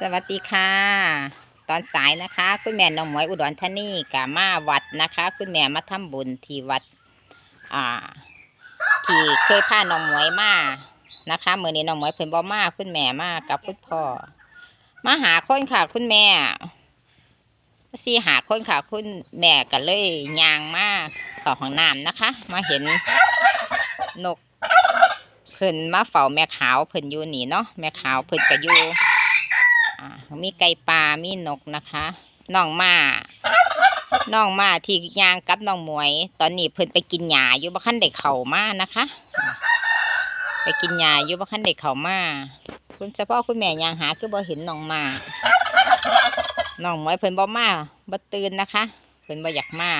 สวัสดีค่ะ ตอนสายนะคะ คุณแม่น้องหมวยอุดรธานีกามาวัดนะคะ คุณแม่มาทำบุญที่วัด อ่า ที่เคยพาน้องหมวยมานะคะเมื่อนี้น้องหมวยเพิ่นบ่มาคุณแม่มากับคุณพ่อมาหาคนค่ะ คุณแม่สีหาคนค่ะ คุณแม่ก็เลยยางมาเข้าห้องน้ำนะคะ มาเห็นนกเพิ่นมาเฝ้าแม่ขาวเพิ่นอยู่นี่เนาะแม่ขาวเพิ่นก็อยู่ อ่ามีไก่ปลามีนกนะคะน้องมาน้องมาที่ยางกับน้องหมวย ตอนนี้เพิ่นไปกินหญ้าอยู่บ่คันได้เข้ามานะคะ ไปกินหญ้าอยู่บ่คันได้เข้ามาคุณเฉพาะคุณแม่ยางหาคือบ่เห็นน้องมาน้องหมวยเพิ่นบ่มาบ่ตื่นนะคะ เพิ่นบ่อยากมา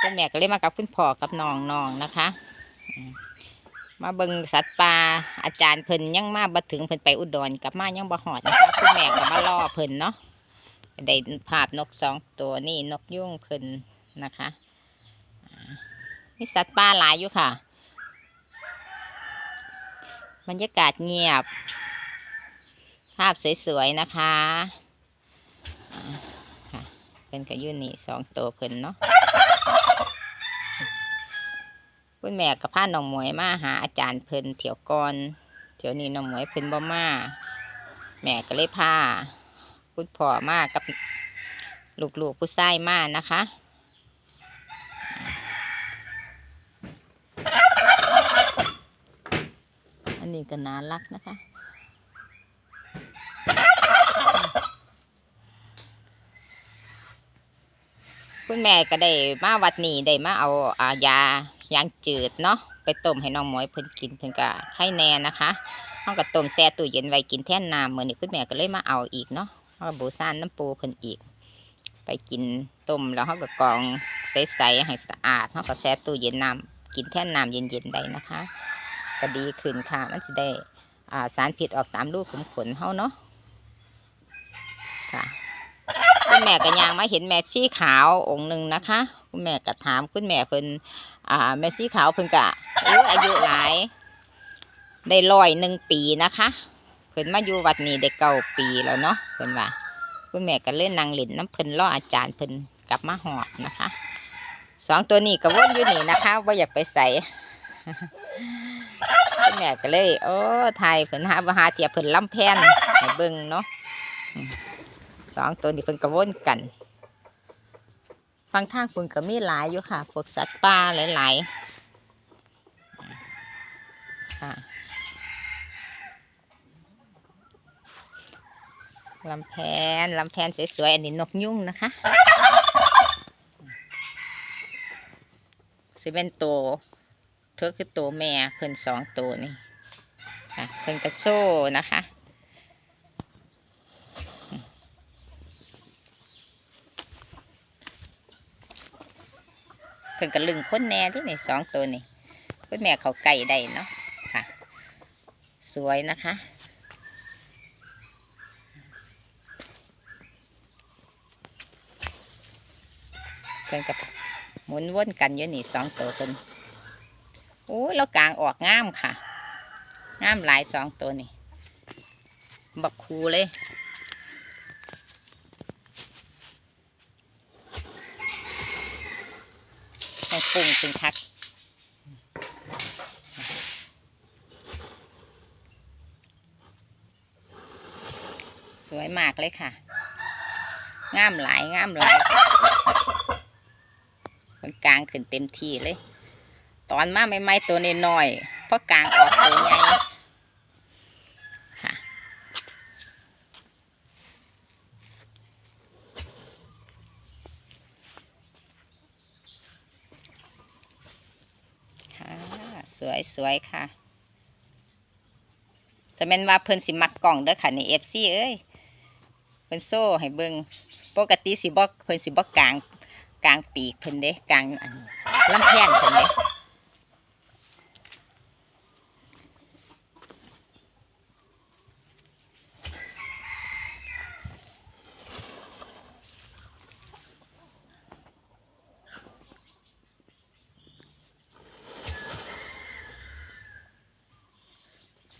คุณแม่ก็เลยมากับคุณพ่อกับน้องๆนะคะ มาเบิงสัตว์ป่าอาจารย์เพิ่นยังมาบ่ถึงเพิ่นไปอุดรกลับมายังบ่ฮอดนะคะคุณแม่ก็มารอเพิ่นเนาะได้ภาพนกสองตัวนี่นกยุ่งเพิ่นนะคะอ่ามีสัตว์ป่าหลายอยู่ค่ะบรรยากาศเงียบ ภาพสวยๆนะคะอ่าค่ะเพิ่นก็อยู่นี่สองตัวเพิ่นเนาะ คุณแม่กับพาน้องหมวยมาหาอาจารย์เพิ่นเถียวก่อนเถียวนี้น้องหมวยเพิ่นบ่มาแม่ก็เลยพาคุณพ่อมากับลูกๆผู้ชายมานะคะอันนี้ก็น่ารักนะคะคุณแม่ก็ได้มาวัดนี้ได้มาเอาอายา ยางจืดเนาะไปต้มให้น้องหมวยเพิ่นกินเพิ่นก็ไข่แน่นะคะเฮาก็ต้มแช่ตู้เย็นไว้กินแทนน้ำเมื้อนี้คุณแม่ก็เลยมาเอาอีกเนาะเฮาก็บูซานน้ำปูเพิ่นอีก ไปกินต้มแล้วเฮาก็กรองใสๆให้สะอาดเฮาก็แช่ตู้เย็นน้ำกินแทนน้ำเย็นๆได้นะคะ ก็ดีขึ้นค่ะมันสิได้สารพิษออกตามรูขุมขนเฮาเนาะค่ะ คุณแม่ก็ยางมาเห็นแม่ชีขาวองค์หนึ่งนะคะ คุณแม่ก็ถามคุณแม่เพิ่นอ่าแม่ชีขาวเพิ่นก็อู้อายุหลายได้ร้อยหนึ่งปีนะคะเพิ่นมาอยู่วัดนี้ได้เก้าปีแล้วเนาะเพิ่นว่าคุณแม่ก็เล่นนางเล่นน้ำเพิ่นล่ออาจารย์เพิ่นกลับมาหอดนะคะสองตัวนี้ก็วนอยู่นี่นะคะว่าอยากไปใส่คุณแม่ก็เลย โอ้ไทยเพิ่นหาว่าหาเทียบเพิ่นลำแพนให้เบิ่งเนาะ สองตัวนี้เพิ่นกระวนกัน ฟังทางเพิ่นก็มีหลายอยู่ค่ะ พวกสัตว์ป่าหลายๆค่ะลำแพนลำแพนสวยๆ อันนี้นกยุ่งนะคะสิเป็นตัวเธอคือตัวแม่เพิ่นสองตัวนี่ค่ะเพิ่นกระโซ่นะคะ เพิ่นก็ลึงค้นแน่ที่นี่สองตัวนี่คุณแม่เขาไก่ได้เนาะค่ะ สวยนะคะ เพิ่นกับหมุนวนกันอยู่นี่สองตัวเพิ่นโอ้ยแล้วกลางออกงามค่ะ งามหลายสองตัวนี่ บักคูเลย ปรุงเป็นพัก สวยมากเลยค่ะ งามหลายงามหลายมันกลางขึ้นเต็มที่เลย ตอนมาไม่ไม่ๆตัวน้อยๆเพราะกลางออกตัวใหญ่ค่ะ ค่ะ สวยสวยค่ะสมัยนว่าเพิ่นสิมักกล่องเด้อค่ะในเอฟซีเอ้ยเพิ่นโซ่ให้เบิ่งปกติสิบอกเพิ่นสิบอกกลางกลางปีกเพิ่นเด้กลางลำแพนเพิ่นเด้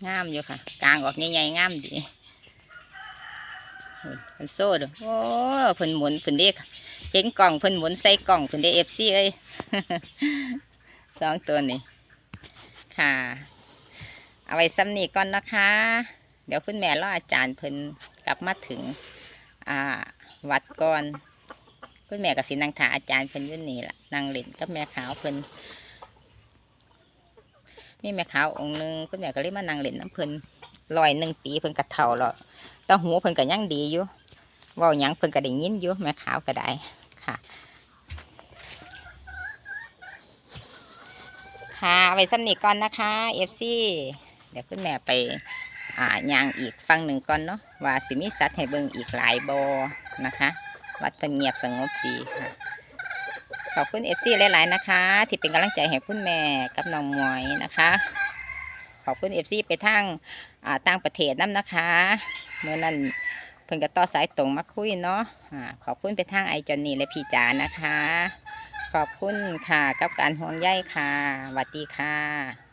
งามอยู่ค่ะ กลางออกใหญ่ๆงามดีเพิ่นโซ่เด้อโอ้เพิ่นหมุนเพิ่นเด็กเห็นกล่องเพิ่นหมุนใส่กล่องเพิ่นได้เอฟซีเอ้ยสองตัวนี้ค่ะ เอาไว้ซ้ำนี้ก่อนนะคะ เดี๋ยวคุณแม่รออาจารย์เพิ่นกลับมาถึงอ่าวัดก่อน คุณแม่กับสินังถาอาจารย์เพิ่นยุ่นนี่ละนางเล่นกับแม่ขาวเพิ่น มีแม่ขาวองค์หนึ่งคุณแม่ก็เลยมานั่งเล่นน้ำเพิ่นลอยหนึ่งปีเพิ่นกระเท่าแล้วแตาหูเพิ่นก็ยังดีอยู่ว่าหยังเพิ่นก็ได้ยินอยู่แม่ขาวก็ได้ค่ะค่ะเอาไว้ซ้ำนี้ก่อนนะคะเอฟซีเดี๋ยวคุณแม่ไปอ่ายางอีกฟังหนึ่งก่อนเนาะว่าสิมีสัตว์ให้เบิ่งอีกหลายบอนะคะ วัดเพิ่นเงียบสงบดีค่ะ ขอบคุณเอฟซีหลายๆนะคะ ที่เป็นกำลังใจให้คุณแม่กับน้องมวยนะคะ ขอบคุณเอฟซีไปทางอ่าต่างประเทศน้ำนะคะเมื่อนั้นเพิ่นก็ต่อสายตรงมาคุยเนาะอ่าขอบคุณไปทางไอจอนนี่และพี่จานะคะ ขอบคุณค่ะกับการห่วงใยค่ะสวัสดีค่ะ